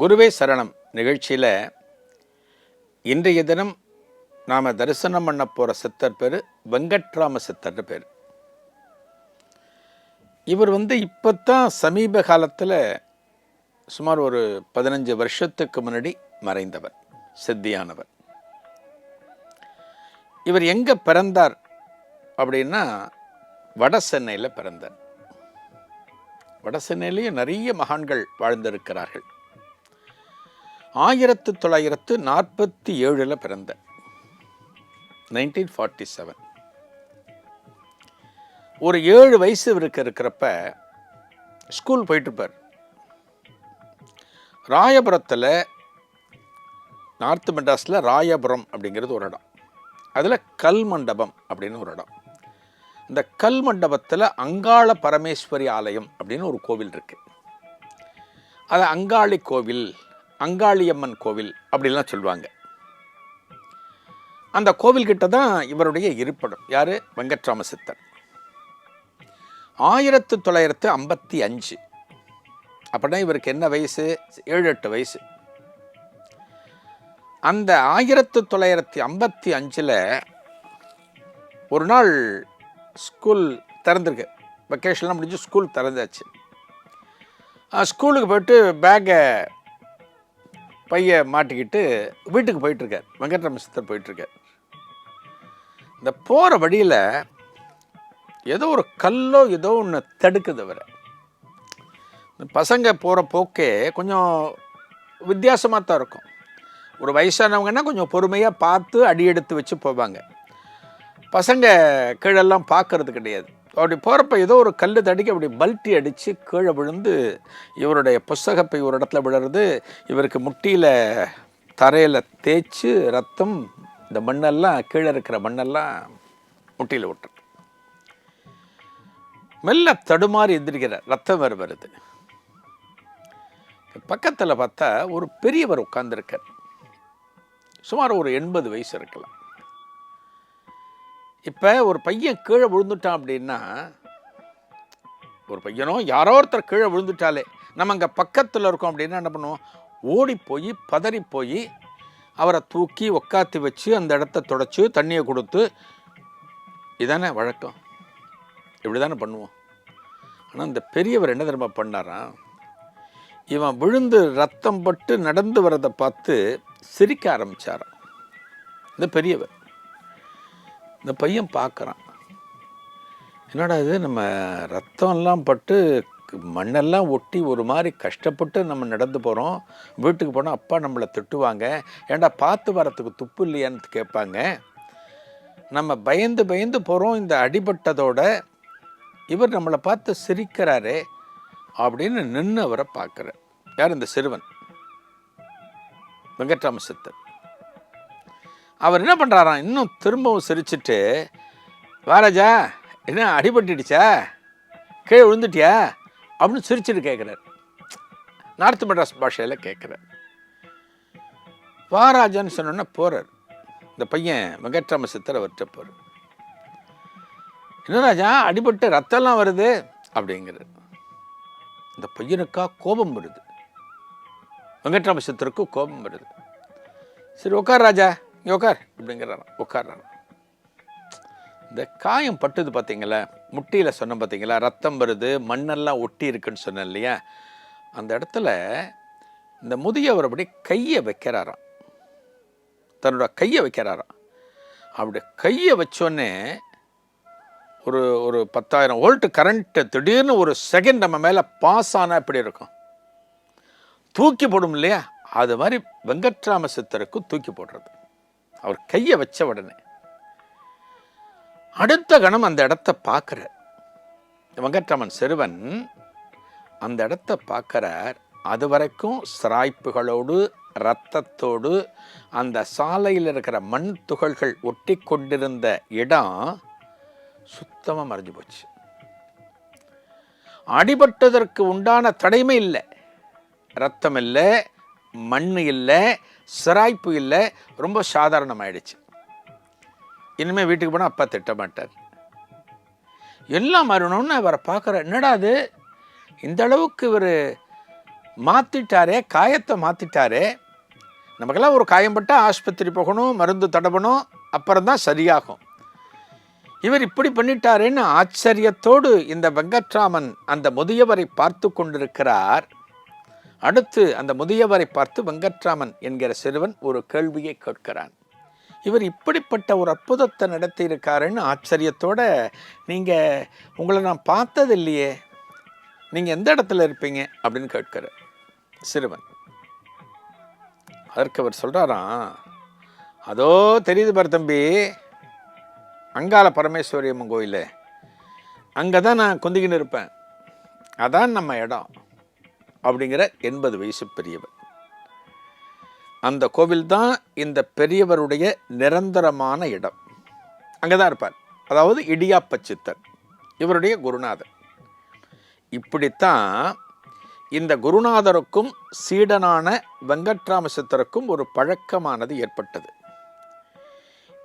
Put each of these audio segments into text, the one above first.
குருவே சரணம். நிகழ்ச்சியில் இன்றைய தினம் நாம் தரிசனம் பண்ண போகிற சித்தர் பேர் வெங்கட்ராம சித்தர்னு பேர். இவர் வந்து இப்போ தான் சமீப காலத்தில் சுமார் ஒரு பதினஞ்சு வருஷத்துக்கு முன்னாடி மறைந்தவர் சித்தியானவர். இவர் எங்கே பிறந்தார் அப்படின்னா வட சென்னையில் பிறந்தார். வட சென்னையிலேயும் நிறைய மகான்கள் வாழ்ந்திருக்கிறார்கள். ஆயிரத்து தொள்ளாயிரத்து நாற்பத்தி ஏழில் பிறந்த. நைன்டீன் ஃபார்ட்டி செவன் ஒரு ஏழு வயசு இருக்க இருக்கிறப்ப ஸ்கூல் போயிட்டுருப்பார். ராயபுரத்தில் நார்த்து மெட்ராஸில் ராயபுரம் அப்படிங்கிறது ஒரு இடம். அதில் கல் மண்டபம் அப்படின்னு ஒரு இடம். இந்த கல் மண்டபத்தில் அங்காள பரமேஸ்வரி ஆலயம் அப்படின்னு ஒரு கோவில் இருக்குது அது அங்காளி கோவில் அங்காளியம்மன் கோவில் அப்படிலாம் சொல்லுவாங்க. அந்த கோவில்கிட்ட தான் இவருடைய இருப்பிடம். யார்? வெங்கட்ராம சித்தர் ஆயிரத்து தொள்ளாயிரத்து ஐம்பத்தி அஞ்சு. அப்படின்னா இவருக்கு என்ன வயசு? ஏழு எட்டு வயசு. அந்த ஆயிரத்து தொள்ளாயிரத்தி ஐம்பத்தி அஞ்சில் ஒரு நாள் ஸ்கூல் திறந்துருக்கு. வெக்கேஷன்லாம் முடிஞ்சு ஸ்கூல் திறந்தாச்சு. ஸ்கூலுக்கு போயிட்டு பேக்கை பைய மாட்டிக்கிட்டு வீட்டுக்கு போயிட்டுருக்கார். வெங்கட்ரம சித்தர் போயிட்டுருக்கார். இந்த போகிற வழியில் ஏதோ ஒரு கல்லோ ஏதோ ஒன்று தடுக்குது அவரை. இந்த பசங்க போகிற போக்கே கொஞ்சம் வித்தியாசமாக தான் இருக்கும். ஒரு வயசானவங்கன்னா கொஞ்சம் பொறுமையாக பார்த்து அடி எடுத்து வச்சு போவாங்க. பசங்க கீழெல்லாம் பார்க்கறது கிடையாது. அப்படி போகிறப்ப ஏதோ ஒரு கல் தடிக்க அப்படி பல்ட்டி அடித்து கீழே விழுந்து இவருடைய புஸ்தகப்பை ஒரு இடத்துல விழுறது இவருக்கு முட்டியில் தரையில் தேய்ச்சி ரத்தம் இந்த மண்ணெல்லாம் கீழே இருக்கிற மண்ணெல்லாம் முட்டியில் விட்டுரு மெல்ல தடுமாறி எந்திரிக்கிறார். ரத்தம் வேறு வருது. பக்கத்தில் பார்த்தா ஒரு பெரியவர் உட்கார்ந்துருக்கார். சுமார் ஒரு எண்பது வயசு இருக்கலாம். இப்போ ஒரு பையன் கீழே விழுந்துட்டான் அப்படின்னா ஒரு பையனோ யாரோ ஒருத்தர் கீழே விழுந்துட்டாலே நம்ம அங்கே பக்கத்தில் இருக்கோம் அப்படின்னா என்ன பண்ணுவோம்? ஓடி போய் பதறி போய் அவரை தூக்கி உக்காத்தி வச்சு அந்த இடத்த தொடச்சி தண்ணியை கொடுத்து இதானே வழக்கம். இப்படி தானே பண்ணுவோம். ஆனால் இந்த பெரியவர் என்ன தெரியுமா பண்ணாராம் இவன் விழுந்து ரத்தம் பட்டு நடந்து வரதை பார்த்து சிரிக்க ஆரம்பிச்சாராம். இந்த பெரியவர். இந்த பையன் பார்க்குறான். என்னடா இது? நம்ம ரத்தம்லாம் பட்டு மண்ணெல்லாம் ஒட்டி ஒரு மாதிரி கஷ்டப்பட்டு நம்ம நடந்து போகிறோம் வீட்டுக்கு போனால் அப்பா நம்மளை திட்டுவாங்க. ஏன்டா பார்த்து வரத்துக்கு துப்பு இல்லையான்னு கேட்பாங்க. நம்ம பயந்து பயந்து போகிறோம் இந்த அடிபட்டதோட. இவர் நம்மளை பார்த்து சிரிக்கிறாரே அப்படின்னு நின்று அவரை பார்க்குறார். யார் இந்த சிறுவன்? வெங்கட்ராம சித்தர் அவர் என்ன பண்ணுறாராம் இன்னும் திரும்பவும் சிரிச்சுட்டு வாராஜா என்ன அடிபட்டுடுச்சா? கீழே விழுந்துட்டியா? அப்படின்னு சிரிச்சிட்டு கேட்குறார் நார்த் மெட்ராஸ் பாஷையில் கேட்குறார் வாராஜான்னு சொன்னோன்னா போகிறார் இந்த பையன் வெங்கட்ராம சித்தர் அவர்கிட்ட போகிறார் என்ன ராஜா அடிபட்டு ரத்தம்லாம் வருது? அப்படிங்கிறார். இந்த பையனுக்கா கோபம் வருது. வெங்கட்ராம சித்தருக்கு கோபம் வருது. சரி உட்கார் ராஜா. இங்கே உட்கார் அப்படிங்கிறாராம். உட்கார்றான் இந்த காயம் பட்டுது பார்த்தீங்களா முட்டியில் சொன்னேன் பார்த்தீங்களா ரத்தம் வருது மண்ணெல்லாம் ஒட்டி இருக்குன்னு சொன்னேன் இல்லையா? அந்த இடத்துல இந்த முதியவர் அப்படி கையை வைக்கிறாராம். தன்னோட கையை வைக்கிறாராம். அப்படி கையை வச்சோன்னே ஒரு ஒரு பத்தாயிரம் ஓல்ட்டு கரண்ட்டு திடீர்னு ஒரு செகண்ட் நம்ம மேலே பாஸ் ஆனால் எப்படி இருக்கும்? தூக்கி போடும் இல்லையா? அது மாதிரி வெங்கட்ராம சித்தருக்கு தூக்கி போடுறது. அவர் கையை வச்ச உடனே. அடுத்த கணம் அந்த இடத்த பார்க்குறார். வெங்கட்ராமன் சிறுவன் அந்த இடத்த பார்க்குறார். அது வரைக்கும் சிராய்ப்புகளோடு இரத்தத்தோடு அந்த சாலையில் இருக்கிற மண் துகள்கள் ஒட்டி கொண்டிருந்த இடம் சுத்தமாக மறைஞ்சு போச்சு. அடிபட்டதற்கு உண்டான தடைமை இல்லை. ரத்தம் இல்லை மண் இல்லை சிராய்ப்பு இல்லை ரொம்ப சாதாரணமாயிடுச்சு. இனிமேல் வீட்டுக்கு போனால் அப்பா திட்ட மாட்டார் எல்லாம் மாறணும்னு அவரை பார்க்குற என்னடா அது? இந்த அளவுக்கு இவர் மாற்றிட்டாரே காயத்தை மாற்றிட்டாரே நமக்கெல்லாம் ஒரு காயம்பட்டால் ஆஸ்பத்திரி போகணும் மருந்து தடவணும் அப்புறம் தான் சரியாகும். இவர் இப்படி பண்ணிட்டாரேன்னு ஆச்சரியத்தோடு இந்த வெங்கட்ராமன் அந்த முதியவரை பார்த்து கொண்டிருக்கிறார். அடுத்து அந்த முதியவரை பார்த்து வெங்கட்ராமன் என்கிற சிறுவன் ஒரு கேள்வியை கேட்கிறான். இவர் இப்படிப்பட்ட ஒரு அற்புதத்தை நடத்தியிருக்காருன்னு ஆச்சரியத்தோட நீங்கள் உங்களை நான் பார்த்தது இல்லையே நீங்கள் எந்த இடத்துல இருப்பீங்க? அப்படின்னு கேட்கிறார் சிறுவன். அதற்கு அவர் சொல்கிறாராம் அதோ தெரியுது பாரு தம்பி அங்காள பரமேஸ்வரி அம்மன் கோயில். அங்கே தான் நான் குந்திக்கின்னு இருப்பேன். அதான் நம்ம இடம். அப்படிங்கிற எண்பது வயசு பெரியவர் அந்த கோவில் தான் இந்த பெரியவருடைய நிரந்தரமான இடம். அங்கே தான் இருப்பார். அதாவது இடியாப்ப சித்தர் இவருடைய குருநாதர். இப்படித்தான் இந்த குருநாதருக்கும் சீடனான வெங்கட்ராம சித்தருக்கும் ஒரு பழக்கமானது ஏற்பட்டது.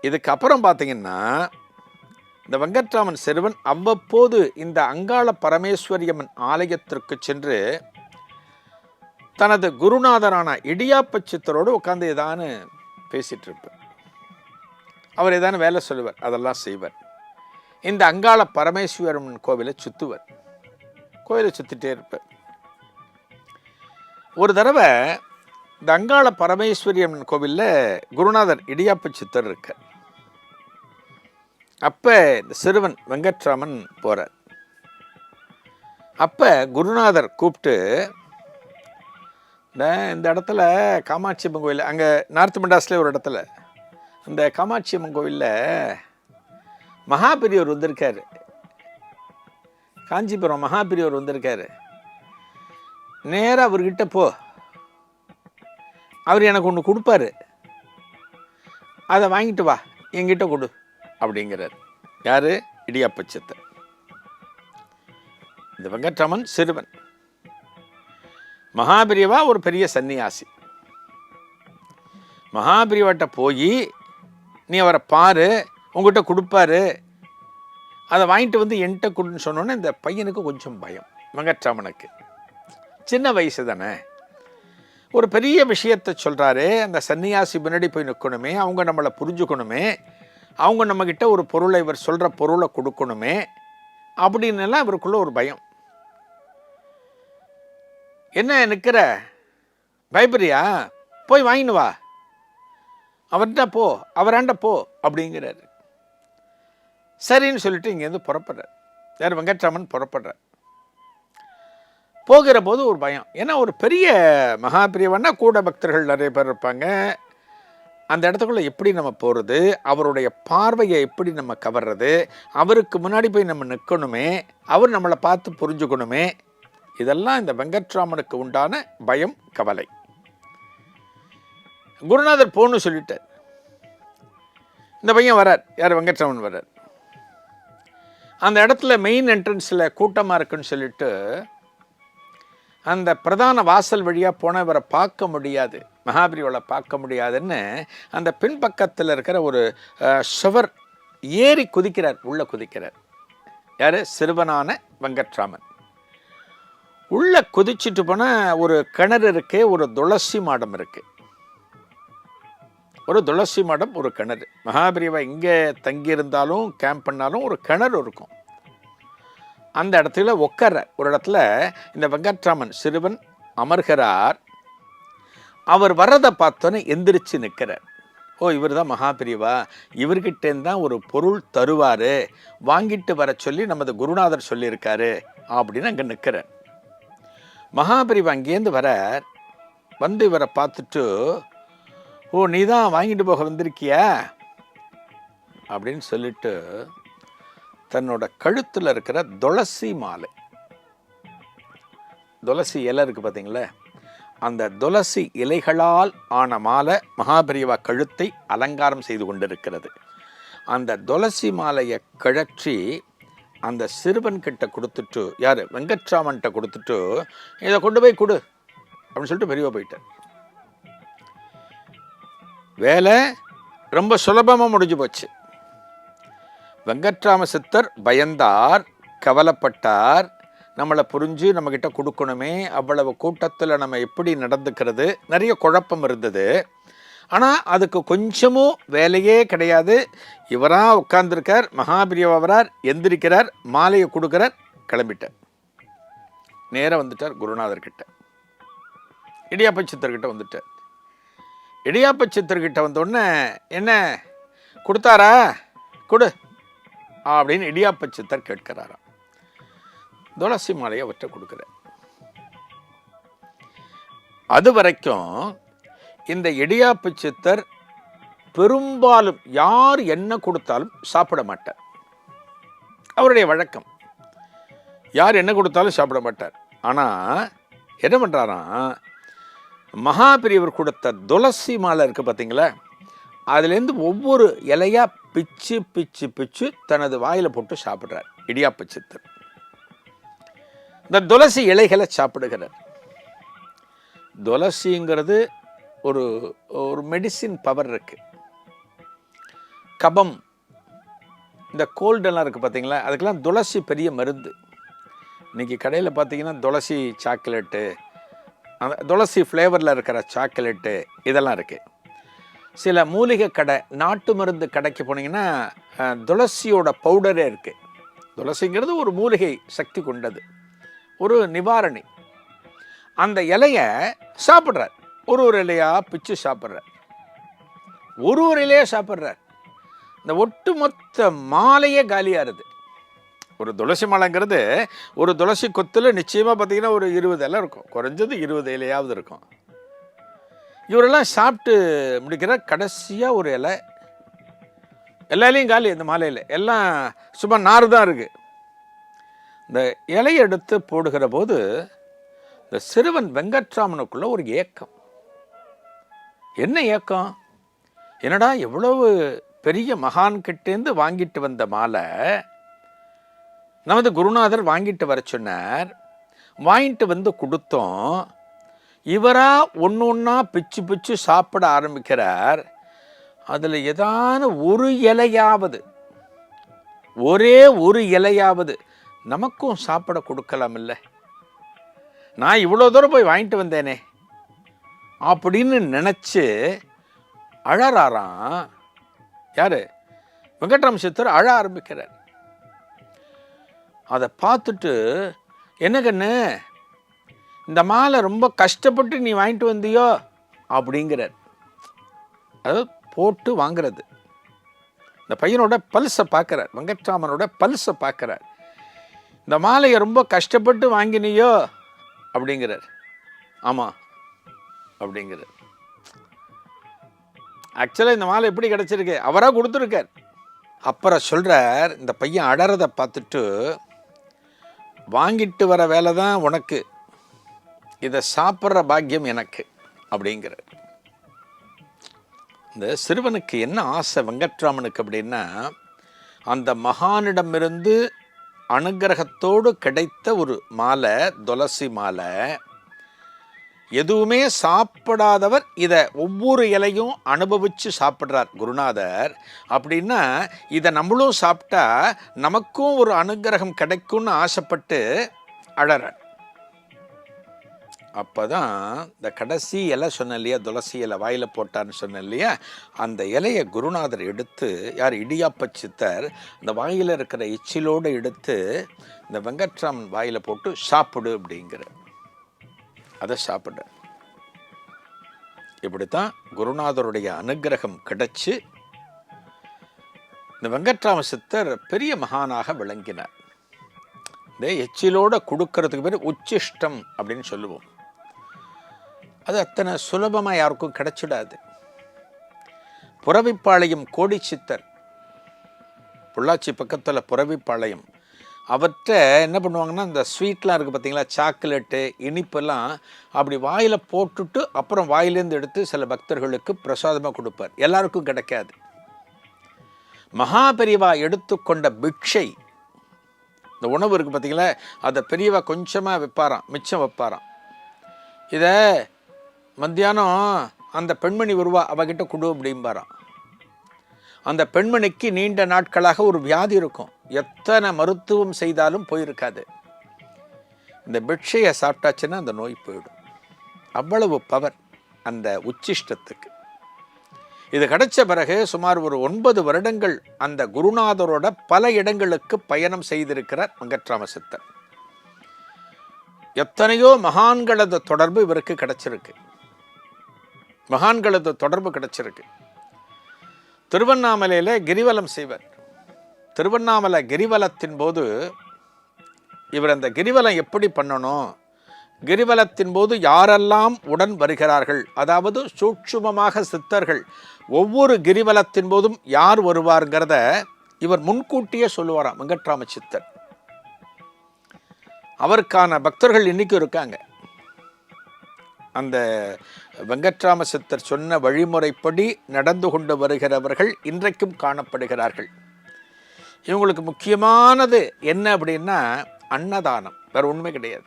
இதுக்கப்புறம் பார்த்தீங்கன்னா இந்த வெங்கட்ராமன் சிறுவன் அவ்வப்போது இந்த அங்காள பரமேஸ்வரியம்மன் ஆலயத்திற்கு சென்று தனது குருநாதரான இடியாப்ப சித்தரோடு உட்காந்து ஏதானு பேசிகிட்டு இருப்பார் அவர் ஏதானு வேலை சொல்லுவார் அதெல்லாம் செய்வார். இந்த அங்காள பரமேஸ்வரம்மன் கோவிலை சுற்றுவர் கோவிலை சுற்றிட்டே இருப்பார் ஒரு தடவை இந்த அங்காள பரமேஸ்வரியம்மன் கோவிலில் குருநாதர் இடியாப்ப சித்தர் இருக்க அப்போ இந்த சிறுவன் வெங்கட்ராமன் போகிறார் அப்போ குருநாதர் கூப்பிட்டு இந்த இந்த இடத்துல காமாட்சி அம்மன் கோயில் அங்கே நார்த் மெட்ராஸ்லேயே ஒரு இடத்துல. அந்த காமாட்சி அம்மன் கோவிலில் மகாபெரியவர் வந்திருக்காரு. காஞ்சிபுரம் மகாபெரியவர் வந்திருக்காரு. நேராக அவர்கிட்ட போ. அவர் எனக்கு ஒன்று கொடுப்பாரு. அதை வாங்கிட்டு வா என்கிட்ட கொடு அப்படிங்கிறார். யார்? இடியாப்பச்சத்தை இந்த வெங்கட்ராமன் சிறுவன். மகாபிரியவா ஒரு பெரிய சன்னியாசி. மகாபிரிவாட்ட போய் நீ அவரை பாரு உங்ககிட்ட கொடுப்பாரு. அதை வாங்கிட்டு வந்து என்கிட்ட கொடுன்னு சொன்னோன்னே இந்த பையனுக்கு கொஞ்சம் பயம் வெங்கட்ராமனுக்கு சின்ன வயசு தானே. ஒரு பெரிய விஷயத்தை சொல்கிறாரு அந்த சன்னியாசி முன்னாடி போய் நிற்கணுமே அவங்க நம்மளை புரிஞ்சுக்கணுமே அவங்க நம்மக்கிட்ட ஒரு பொருளை இவர் சொல்கிற பொருளை கொடுக்கணுமே அப்படின்னுலாம் இவருக்குள்ளே ஒரு பயம். என்ன நிற்கிற பயப்பறியா போய் வாங்கினு வா. அவர்கிட்ட போ அவராண்ட போ அப்படிங்கிறாரு. சரின்னு சொல்லிட்டு இங்கேருந்து புறப்படுறார். யார்? வெங்கட்ராமன் புறப்படுறார். போகிற போது ஒரு பயம். ஏன்னா ஒரு பெரிய மகாபிரியவன்னா கூட பக்தர்கள் நிறைய பேர் இருப்பாங்க. அந்த இடத்துக்குள்ளே எப்படி நம்ம போகிறது அவருடைய பார்வையை எப்படி நம்ம கவர்றது? அவருக்கு முன்னாடி போய் நம்ம நிற்கணுமே அவர் நம்மளை பார்த்து புரிஞ்சுக்கணுமே? இதெல்லாம் இந்த வெங்கட்ராமனுக்கு உண்டான பயம் கவலை. குருநாதர் போன்னு சொல்லிட்டார். இந்த பையன் வரார். யார்? வெங்கட்ராமன் வரார். அந்த இடத்துல மெயின் என்ட்ரன்ஸில் கூட்டமாக இருக்குன்னு சொல்லிட்டு அந்த பிரதான வாசல் வழியாக போன இவரை பார்க்க முடியாது. மகாபிரிவளை பார்க்க முடியாதுன்னு அந்த பின்பக்கத்தில் இருக்கிற ஒரு சுவர் ஏறி குதிக்கிறார். உள்ள குதிக்கிறார். யார்? சிறுவனான வெங்கட்ராமன். உள்ளே குதிச்சுட்டு போனால் ஒரு கிணறு இருக்கு ஒரு துளசி மாடம் இருக்கு. ஒரு துளசி மாடம் ஒரு கிணறு. மகாபிரிவா இங்கே தங்கியிருந்தாலும் கேம்ப் பண்ணாலும் ஒரு கிணறு இருக்கும். அந்த இடத்துல உட்கார ஒரு இடத்துல இந்த வெங்கட்ராமன் சிறுவன் அமர்கிறார். அவர் வர்றதை பார்த்தோன்னே எந்திரிச்சு நிற்கிறார். ஓ இவர் தான் மகாபிரிவா. இவர்கிட்டேருந்து தான் ஒரு பொருள் தருவார். வாங்கிட்டு வர சொல்லி நமது குருநாதர் சொல்லியிருக்காரு. அப்படின்னு அங்கே நிற்கிறார். மகாபிரிவு அங்கேருந்து வரார் வந்து இவரை பார்த்துட்டு ஓ நீ தான் வாங்கிட்டு போக வந்திருக்கியா? அப்படின்னு சொல்லிட்டு தன்னோட கழுத்தில் இருக்கிற துளசி மாலை. துளசி இலை இருக்குது பார்த்தீங்களா அந்த துளசி இலைகளால் ஆன மாலை மகாபிரிவா கழுத்தை அலங்காரம் செய்து கொண்டிருக்கிறது. அந்த துளசி மாலையை கழற்றி அந்த சிறுவன் கிட்ட கொடுத்துட்டு யார்? வெங்கட்ராமன்கிட்ட கொடுத்துட்டு இதை கொண்டு போய் கொடு. அப்படின்னு சொல்லிட்டு பெரியவா போயிட்டார். வேலை ரொம்ப சுலபமாக முடிஞ்சு போச்சு. வெங்கட்ராம சித்தர் பயந்தார் கவலைப்பட்டார். நம்மளை புரிஞ்சு நம்மக்கிட்ட கொடுக்கணுமே அவ்வளவு கூட்டத்தில் நம்ம எப்படி நடந்துக்கிறது? நிறைய குழப்பம் இருந்தது. ஆனால் அதுக்கு கொஞ்சமும் வேலையே கிடையாது. இவராக உட்கார்ந்துருக்கார் மகாபிரியவரார் எந்திரிக்கிறார் மாலையை கொடுக்குறார் கிளம்பிட்டார். நேராக வந்துட்டார் குருநாதர்கிட்ட இடியாப்ப சித்தர்கிட்ட வந்துட்டார். இடியாப்ப சித்தர்கிட்ட வந்தோடனே என்ன கொடுத்தாரா? கொடு அப்படின்னு இடியாப்ப சித்தர் கேட்கிறாராம். துளசி மாலையை அவற்றை கொடுக்குறார். அது வரைக்கும் இந்த இடியாப்பு சித்தர் பெரும்பாலும் யார் என்ன கொடுத்தாலும் சாப்பிட மாட்டார். அவருடைய வழக்கம் யார் என்ன கொடுத்தாலும் சாப்பிட மாட்டார். ஆனால் என்ன பண்ணுறாராம் மகாபிரியவர் கொடுத்த துளசி மாலை இருக்குது பார்த்தீங்களா அதுலேருந்து ஒவ்வொரு இலையாக பிச்சு பிச்சு பிச்சு தனது வாயில் போட்டு சாப்பிட்றார் இடியாப்பு சித்தர். இந்த துளசி இலைகளை சாப்பிடுகிறார். துளசிங்கிறது ஒரு ஒரு மெடிசின் பவர் இருக்குது கபம். இந்த கோல்டெல்லாம் இருக்குது பார்த்தீங்களா அதுக்கெல்லாம் துளசி பெரிய மருந்து. இன்னைக்கு கடையில் பார்த்தீங்கன்னா துளசி சாக்லேட்டு அந்த துளசி ஃப்ளேவரில் இருக்கிற சாக்லேட்டு இதெல்லாம் இருக்குது சில மூலிகை கடை நாட்டு மருந்து கடைக்கு போனீங்கன்னா துளசியோட பவுடரே இருக்குது துளசிங்கிறது ஒரு மூலிகை சக்தி கொண்டது. ஒரு நிவாரணி. அந்த இலையை சாப்பிட்றார். ஒரு ஒரு இலையாக பிச்சு சாப்பிட்றார். ஒரு ஒரு இலையாக சாப்பிட்றார். இந்த ஒட்டுமொத்த மாலையே காலியாகிறது ஒரு துளசி மாலைங்கிறது ஒரு துளசி கொத்தில் நிச்சயமாக பார்த்தீங்கன்னா ஒரு இருபது இலை இருக்கும். குறைஞ்சது இருபது இலையாவது இருக்கும். இவரெல்லாம் சாப்பிட்டு முடிக்கிற கடைசியாக ஒரு இலை. எல்லாலையும் காலி இந்த மாலையில். எல்லாம் சும்மா நார் தான் இருக்குது இந்த இலையை எடுத்து போடுகிற போது இந்த சிறுவன் வெங்கட்ராமனுக்குள்ள ஒரு ஏக்கம். என்ன ஏக்கம்? என்னடா எவ்வளவு பெரிய மகான்கிட்டேருந்து வாங்கிட்டு வந்த மாலை? நமது குருநாதர் வாங்கிட்டு வர சொன்னார். வாங்கிட்டு வந்து கொடுத்தோம். இவராக ஒன்று ஒன்றா பிச்சு பிச்சு சாப்பிட ஆரம்பிக்கிறார். அதில் ஏதான ஒரு இலையாவது ஒரே ஒரு இலையாவது நமக்கும் சாப்பிட கொடுக்கலாம் இல்லை நான் இவ்வளோ தூரம் போய் வாங்கிட்டு வந்தேனே. அப்படின்னு நினச்சி அழறாராம். யார்? வெங்கட்ராம சித்தர் அழ ஆரம்பிக்கிறார். அதை பார்த்துட்டு என்ன கண்ணு? இந்த மாலை ரொம்ப கஷ்டப்பட்டு நீ வாங்கிட்டு வந்தியோ? அப்படிங்கிறார். அதாவது போட்டு வாங்கிறது. இந்த பையனோட பல்ஸை பார்க்குறார். வெங்கட்ராமனோட பல்ஸை பார்க்குறார். இந்த மாலையை ரொம்ப கஷ்டப்பட்டு வாங்கினியோ? அப்படிங்கிறார். ஆமாம் அப்படிங்கிறார் ஆக்சுவலாக இந்த மாலை எப்படி கிடச்சிருக்கு? அவராக கொடுத்துருக்கார். அப்புறம் சொல்கிறார் இந்த பையன் அடறதை பார்த்துட்டு வாங்கிட்டு வர வேலை தான் உனக்கு. இதை சாப்பிட்ற பாக்கியம் எனக்கு. அப்படிங்கிற இந்த சிறுவனுக்கு என்ன ஆசை வெங்கட்ராமனுக்கு அப்படின்னா அந்த மகானிடமிருந்து அனுக்கிரகத்தோடு கிடைத்த ஒரு மாலை துளசி மாலை எதுவுமே சாப்பிடாதவர் இதை ஒவ்வொரு இலையும் அனுபவித்து சாப்பிட்றார் குருநாதர். அப்படின்னா இதை நம்மளும் சாப்பிட்டா நமக்கும் ஒரு அனுக்கிரகம் கிடைக்கும்னு ஆசைப்பட்டு அழறார். அப்போ தான் இந்த கடைசி இலை சொன்னேன் இல்லையா துளசி இலை வாயில் போட்டான்னு சொன்னேன் இல்லையா அந்த இலையை குருநாதர் எடுத்து யார் இடியாப்ப சித்தர் இந்த வாயில் இருக்கிற எச்சிலோடு எடுத்து இந்த வெங்கட்ராமன் வாயில் போட்டு சாப்பிடு அப்படிங்கிற அதை சாப்பிடு. இப்படித்தான் குருநாதருடைய அனுக்கிரகம் கிடைச்சு இந்த வெங்கட்ராம சித்தர் பெரிய மகானாக விளங்கினார். இந்த எச்சிலோட கொடுக்கறதுக்கு பேர் உச்சிஷ்டம் அப்படின்னு சொல்லுவோம். அது அத்தனை சுலபமாக யாருக்கும் கிடைச்சிடாது. புறவிப்பாளையம் கோடி சித்தர் பொள்ளாச்சி பக்கத்தில் புறவிப்பாளையம் அவற்றை என்ன பண்ணுவாங்கன்னா இந்த ஸ்வீட்லாம் இருக்குது பார்த்தீங்களா சாக்லேட்டு இனிப்பெல்லாம் அப்படி வாயில் போட்டுட்டு அப்புறம் வாயிலேருந்து எடுத்து சில பக்தர்களுக்கு பிரசாதமாக கொடுப்பார். எல்லாருக்கும் கிடைக்காது. மகாபெரிவா எடுத்துக்கொண்ட பிக்ஷை இந்த உணவு இருக்குது பார்த்தீங்களா அதை பெரியவா கொஞ்சமாக வைப்பாராம் மிச்சம் வைப்பாராம். இதை மத்தியானம் அந்த பெண்மணி வருவா அவகிட்ட கொடு அப்படிம்பாராம். அந்த பெண்மணிக்கு நீண்ட நாட்களாக ஒரு வியாதி இருக்கும். எத்தனை மருத்துவம் செய்தாலும் போயிருக்காது. இந்த பிட்சையை சாப்பிட்டாச்சுன்னா அந்த நோய் போயிடும். அவ்வளவு பவர் அந்த உச்சிஷ்டத்துக்கு. இது கிடைச்ச பிறகு சுமார் ஒரு ஒன்பது வருடங்கள் அந்த குருநாதரோட பல இடங்களுக்கு பயணம் செய்திருக்கிறார் வெங்கட்ராம சித்தர் எத்தனையோ மகான்களது தொடர்பு இவருக்கு கிடைச்சிருக்கு. மகான்களது தொடர்பு கிடைச்சிருக்கு. திருவண்ணாமலையில் கிரிவலம் செய்வர். திருவண்ணாமலை கிரிவலத்தின் போது இவர் அந்த கிரிவலம் எப்படி பண்ணணும்? கிரிவலத்தின் போது யாரெல்லாம் உடன் வருகிறார்கள்? அதாவது சூட்சுமமாக சித்தர்கள் ஒவ்வொரு கிரிவலத்தின் போதும் யார் வருவார்ங்கிறத இவர் முன்கூட்டியே சொல்லுவாராம் வெங்கட்ராம சித்தர். அவருக்கான பக்தர்கள் இன்னைக்கும் இருக்காங்க. அந்த வெங்கட்ராம சித்தர் சொன்ன வழிமுறைப்படி நடந்து கொண்டு வருகிறவர்கள் இன்றைக்கும் காணப்படுகிறார்கள். இவங்களுக்கு முக்கியமானது என்ன அப்படின்னா அன்னதானம். வேறு உண்மை கிடையாது.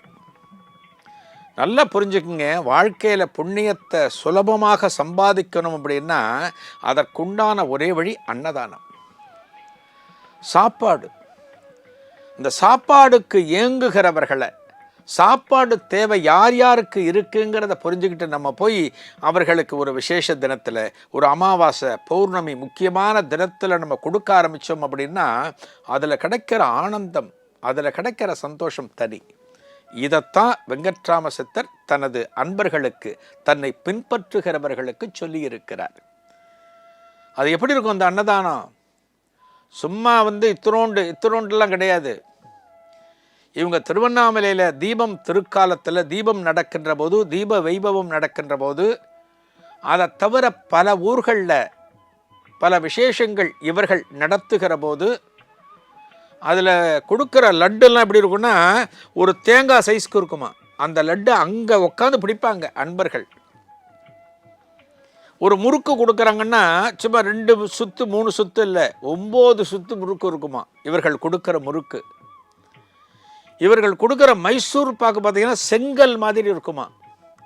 நல்லா புரிஞ்சுக்குங்க. வாழ்க்கையில் புண்ணியத்தை சுலபமாக சம்பாதிக்கணும் அப்படின்னா அதற்குண்டான ஒரே வழி அன்னதானம். சாப்பாடு. இந்த சாப்பாடுக்கு ஏங்குகிறவர்களை சாப்பாடு தேவை யார் யாருக்கு இருக்குங்கிறத புரிஞ்சுக்கிட்டு நம்ம போய் அவர்களுக்கு ஒரு விசேஷ தினத்தில் ஒரு அமாவாசை பௌர்ணமி முக்கியமான தினத்தில் நம்ம கொடுக்க ஆரம்பித்தோம் அப்படின்னா அதில் கிடைக்கிற ஆனந்தம் அதில் கிடைக்கிற சந்தோஷம் தனி. இதைத்தான் வெங்கட்ராம சித்தர் தனது அன்பர்களுக்கு தன்னை பின்பற்றுகிறவர்களுக்கு சொல்லியிருக்கிறார். அது எப்படி இருக்கும் அந்த அன்னதானம்? சும்மா வந்து இத்திரோண்டு இத்திரோண்டுலாம் கிடையாது. இவங்க திருவண்ணாமலையில் தீபம் திருக்காலத்தில் தீபம் நடக்கின்ற போது தீப வைபவம் நடக்கின்ற போது அதை தவிர பல ஊர்களில் பல விசேஷங்கள் இவர்கள் நடத்துகிற போது அதில் கொடுக்குற லட்டுலாம் எப்படி இருக்குன்னா ஒரு தேங்காய் சைஸ்க்கு இருக்குமா? அந்த லட்டு அங்கே உட்காந்து பிடிப்பாங்க அன்பர்கள். ஒரு முறுக்கு கொடுக்குறாங்கன்னா சும்மா ரெண்டு சுத்து மூணு சுற்று இல்லை ஒம்பது சுற்று முறுக்கு இருக்குமா? இவர்கள் கொடுக்குற முறுக்கு. இவர்கள் கொடுக்குற மைசூர் பாக்கு பார்த்தீங்கன்னா செங்கல் மாதிரி இருக்குமா?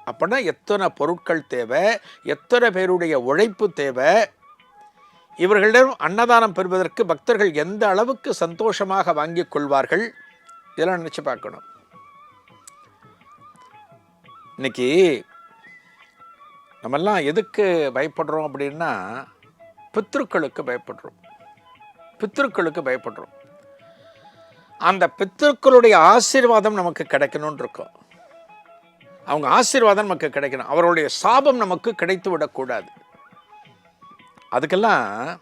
அப்படின்னா எத்தனை பொருட்கள் தேவை எத்தனை பேருடைய உழைப்பு தேவை? இவர்களிடம் அன்னதானம் பெறுவதற்கு பக்தர்கள் எந்த அளவுக்கு சந்தோஷமாக வாங்கிக் கொள்வார்கள்? இதெல்லாம் நினச்சி பார்க்கணும். இன்னைக்கு நம்மெல்லாம் எதுக்கு பயப்படுறோம் அப்படின்னா பித்ருக்களுக்கு பயப்படுறோம். பித்ருக்களுக்கு பயப்படுறோம். அந்த பித்தர்களுடைய ஆசீர்வாதம் நமக்கு கிடைக்கணும்னு இருக்கும். அவங்க ஆசீர்வாதம் நமக்கு கிடைக்கணும். அவருடைய சாபம் நமக்கு கிடைத்து விடக்கூடாது. அதுக்கெல்லாம்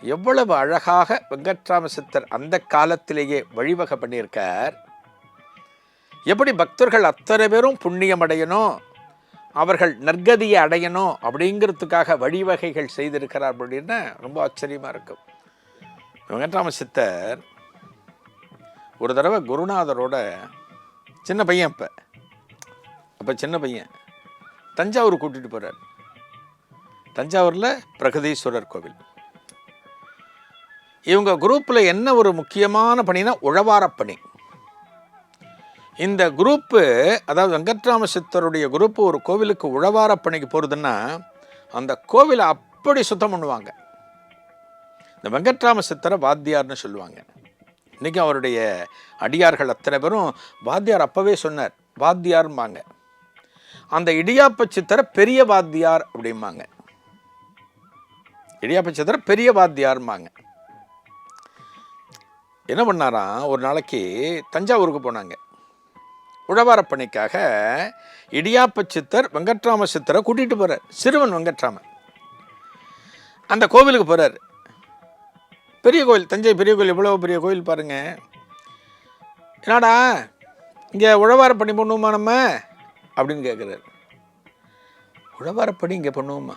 எவ்வளவு அழகாக வெங்கட்ராம சித்தர் அந்த காலத்திலேயே வழிவகை பண்ணியிருக்கார். எப்படி பக்தர்கள் அத்தனை பேரும் புண்ணியம் அடையணும் அவர்கள் நற்கதியை அடையணும் அப்படிங்கிறதுக்காக வழிவகைகள் செய்திருக்கிறார் அப்படின்னா ரொம்ப ஆச்சரியமாக இருக்கும். வெங்கட்ராம சித்தர் ஒரு தடவை குருநாதரோட சின்ன பையன் அப்போ. அப்போ சின்ன பையன். தஞ்சாவூர் கூட்டிகிட்டு போகிறார் தஞ்சாவூரில் பிரகதீஸ்வரர் கோவில். இவங்க குரூப்பில் என்ன ஒரு முக்கியமான பணினா உழவார பணி. இந்த குரூப்பு அதாவது வெங்கட்ராம சித்தருடைய குரூப்பு ஒரு கோவிலுக்கு உழவாரப் பணிக்கு போகிறதுன்னா அந்த கோவிலை அப்படி சுத்தம் பண்ணுவாங்க. இந்த வெங்கட்ராம சித்தரை வாத்தியார்னு சொல்லுவாங்க. இன்றைக்கி அவருடைய அடியார்கள் அத்தனை பேரும் வாத்தியார் அப்போவே சொன்னார் வாத்தியார்ம்பாங்க. அந்த இடியாப்ப சித்தரை பெரிய வாத்தியார் அப்படிம்பாங்க. இடியாப்ப சித்தர பெரிய வாத்தியார்ம்பாங்க. என்ன பண்ணாராம்? ஒரு நாளைக்கு தஞ்சாவூருக்கு போனாங்க. உழவாரப் பணிக்காக இடியாப்ப சித்தர் வெங்கட்ராம சித்தரை கூட்டிகிட்டு போகிறார் சிறுவன் வெங்கட்ராமன். அந்த கோவிலுக்கு போகிறார் பெரிய கோயில் தஞ்சை பெரிய கோயில் எவ்வளோ பெரிய கோயில் பாருங்க. என்னடா இங்கே உழவாரப்பணி பண்ணுவோமா நம்ம? அப்படின்னு கேட்குறாரு உழவாரப்பணி இங்கே பண்ணுவோமா?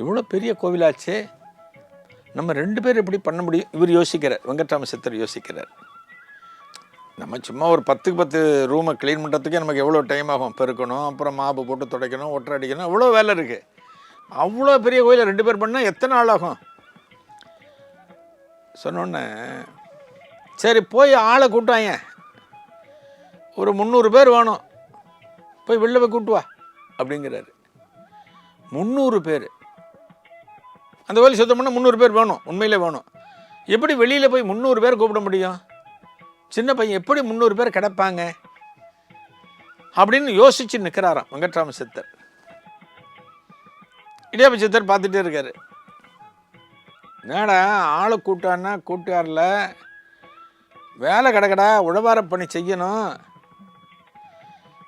இவ்வளோ பெரிய கோவிலாச்சே. நம்ம ரெண்டு பேர் எப்படி பண்ண முடியும்? இவர் யோசிக்கிறார் வெங்கட்ராம சித்தர் யோசிக்கிறார். நம்ம சும்மா ஒரு பத்துக்கு பத்து ரூமை க்ளீன் பண்ணுறதுக்கே நமக்கு எவ்வளோ டைம் ஆகும்? பெருக்கணும் அப்புறம் மாப்பு போட்டு துடைக்கணும் ஒட்டரை அடிக்கணும் அவ்வளோ வேலை இருக்குது அவ்வளோ பெரிய கோயிலை ரெண்டு பேர் பண்ணால் எத்தனை நாள் ஆகும்? சொன்னோன்னே சரி போய் ஆளை கூட்டாங்க ஒரு முந்நூறு பேர் வேணும். போய் வெளில போய் கூப்பிட்டு வா அப்படிங்கிறாரு. முந்நூறு பேர். அந்த வேலை சுத்தம் பண்ண முந்நூறு பேர் வேணும் உண்மையிலே வேணும். எப்படி வெளியில் போய் முந்நூறு பேர் கூப்பிட முடியும்? சின்ன பையன் எப்படி முந்நூறு பேர் கிடப்பாங்க? அப்படின்னு யோசிச்சு நிற்கிறாராம் வெங்கட்ராம சித்தர். இடியாப்ப சித்தர் பார்த்துட்டே இருக்காரு. என்னடா ஆளை கூட்டான்னா கூட்டாரில் வேலை கிடக்கடா உழவார பணி செய்யணும்.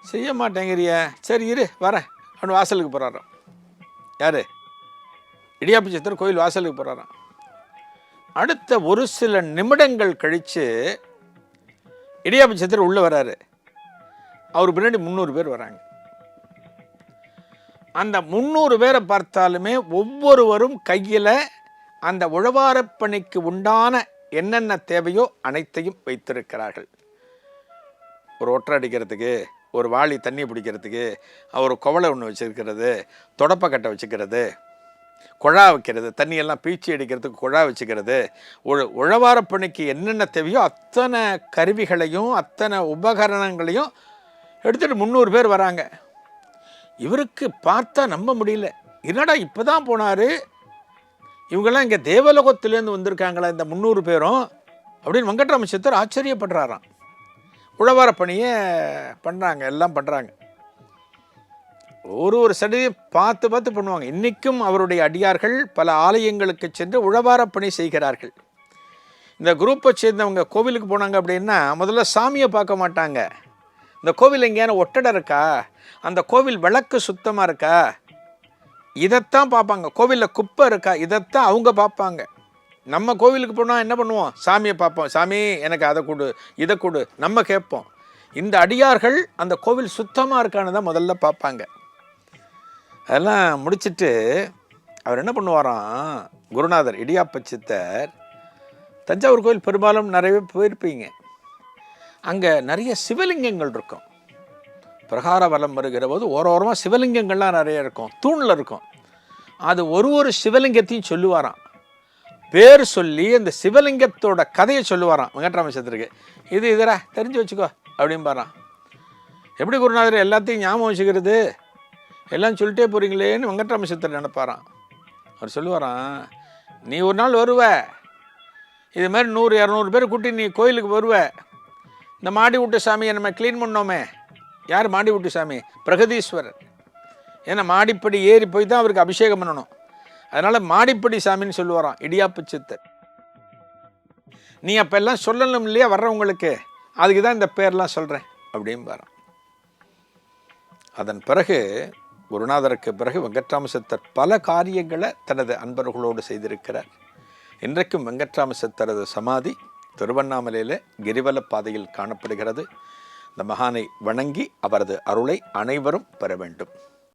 செய்ய மாட்டேங்கிறிய. சரி இரு வரேன் அவனு வாசலுக்கு போகிறாராம் யார்? இடியாப்பு சித்தர் கோயில் வாசலுக்கு போகிறாராம் அடுத்த ஒரு சில நிமிடங்கள் கழித்து இடியாப்பு சித்தர் உள்ளே வராரு. அவர் பின்னாடி முந்நூறு பேர் வராங்க. அந்த முந்நூறு பேரை பார்த்தாலுமே ஒவ்வொருவரும் கையில் அந்த உழவாரப் பணிக்கு உண்டான என்னென்ன தேவையோ அனைத்தையும் வைத்திருக்கிறார்கள். ஒரு ஒற்றை அடிக்கிறதுக்கு ஒரு வாளி தண்ணி பிடிக்கிறதுக்கு ஒரு குவளை ஒன்று வச்சுருக்கிறது தொடப்பக்கட்டை வச்சுக்கிறது குழா வைக்கிறது தண்ணியெல்லாம் பீச்சி அடிக்கிறதுக்கு குழா வச்சுக்கிறது உழ உழவாரப் பணிக்கு என்னென்ன தேவையோ அத்தனை கருவிகளையும் அத்தனை உபகரணங்களையும் எடுத்துகிட்டு முந்நூறு பேர் வராங்க. இவருக்கு பார்த்தா நம்ப முடியல. என்னடா இப்போ தான் போனார்? இவங்கெல்லாம் இங்கே தேவலோகத்திலேருந்து வந்திருக்காங்களா இந்த முந்நூறு பேரும் அப்படின்னு வெங்கட்ராம சித்தர் ஆச்சரியப்படுறாராம். உழவார பணியை பண்ணுறாங்க எல்லாம் பண்ணுறாங்க ஒரு ஒரு சடி பார்த்து பார்த்து பண்ணுவாங்க. இன்றைக்கும் அவருடைய அடியார்கள் பல ஆலயங்களுக்கு சென்று உழவார பணி செய்கிறார்கள். இந்த குரூப்பை சேர்ந்தவங்க கோவிலுக்கு போனாங்க அப்படின்னா முதல்ல சாமியை பார்க்க மாட்டாங்க. இந்த கோவில் எங்கேயான ஒட்டடை இருக்கா? அந்த கோவில் விளக்கு சுத்தமாக இருக்கா? இதைத்தான் பார்ப்பாங்க. கோவிலில் குப்பை இருக்கா? இதைத்தான் அவங்க பார்ப்பாங்க. நம்ம கோவிலுக்கு போனால் என்ன பண்ணுவோம்? சாமியை பார்ப்போம். சாமி எனக்கு அதை கொடு இதை கொடு நம்ம கேட்போம். இந்த அடியார்கள் அந்த கோவில் சுத்தமாக இருக்கான்னு தான் முதல்ல பார்ப்பாங்க. அதெல்லாம் முடிச்சுட்டு அவர் என்ன பண்ணுவாராம்? குருநாதர் இடியாப்ப சித்தர் தஞ்சாவூர் கோவில் பெரும்பாலும் நிறையவே போயிருப்பீங்க. அங்கே நிறைய சிவலிங்கங்கள் இருக்கும். பிரகார வலம் வருகிற போது ஓரோரமாக சிவலிங்கங்கள்லாம் நிறைய இருக்கும். தூணில் இருக்கும். அது ஒரு ஒரு சிவலிங்கத்தையும் சொல்லுவாராம். பேர் சொல்லி அந்த சிவலிங்கத்தோட கதையை சொல்லுவாராம். வெங்கட்ராமச்சந்திரக்கு இது இதரா தெரிஞ்சு வச்சுக்கோ அப்படிம்பாராம் எப்படி குருநாதர் எல்லாத்தையும் ஞாபகம் வச்சுக்கிறது? எல்லாம் சொல்லிட்டே போகிறீங்களேன்னு வெங்கட்ராமச்சந்திரன் நினைப்பாராம். அவர் சொல்லுவாராம் நீ ஒரு நாள் வருவ. இது மாதிரி நூறு இரநூறு பேர் கூட்டி நீ கோயிலுக்கு வருவ. இந்த மாடி விட்டு சாமியை நம்ம க்ளீன் பண்ணோமே. யார் மாடி சாமி? பிரகதீஸ்வரர். ஏன்னா மாடிப்படி ஏறி போய் தான் அவருக்கு அபிஷேகம் பண்ணணும். அதனால் மாடிப்படி சாமின்னு சொல்லுவாராம் இடியாப்பு சித்தர். நீ அப்போ எல்லாம் சொல்லணும் இல்லையா வர்றவங்களுக்கு? அதுக்கு தான் இந்த பேர்லாம் சொல்கிறேன் அப்படிம்பாராம். அதன் பிறகு குருநாதருக்கு பிறகு வெங்கட்ராம சித்தர் பல காரியங்களை தனது அன்பர்களோடு செய்திருக்கிறார். இன்றைக்கும் வெங்கட்ராம சித்தரது சமாதி திருவண்ணாமலையில் கிரிவல பாதையில் காணப்படுகிறது. இந்த மகானை வணங்கி அவரது அருளை அனைவரும் பெற வேண்டும்.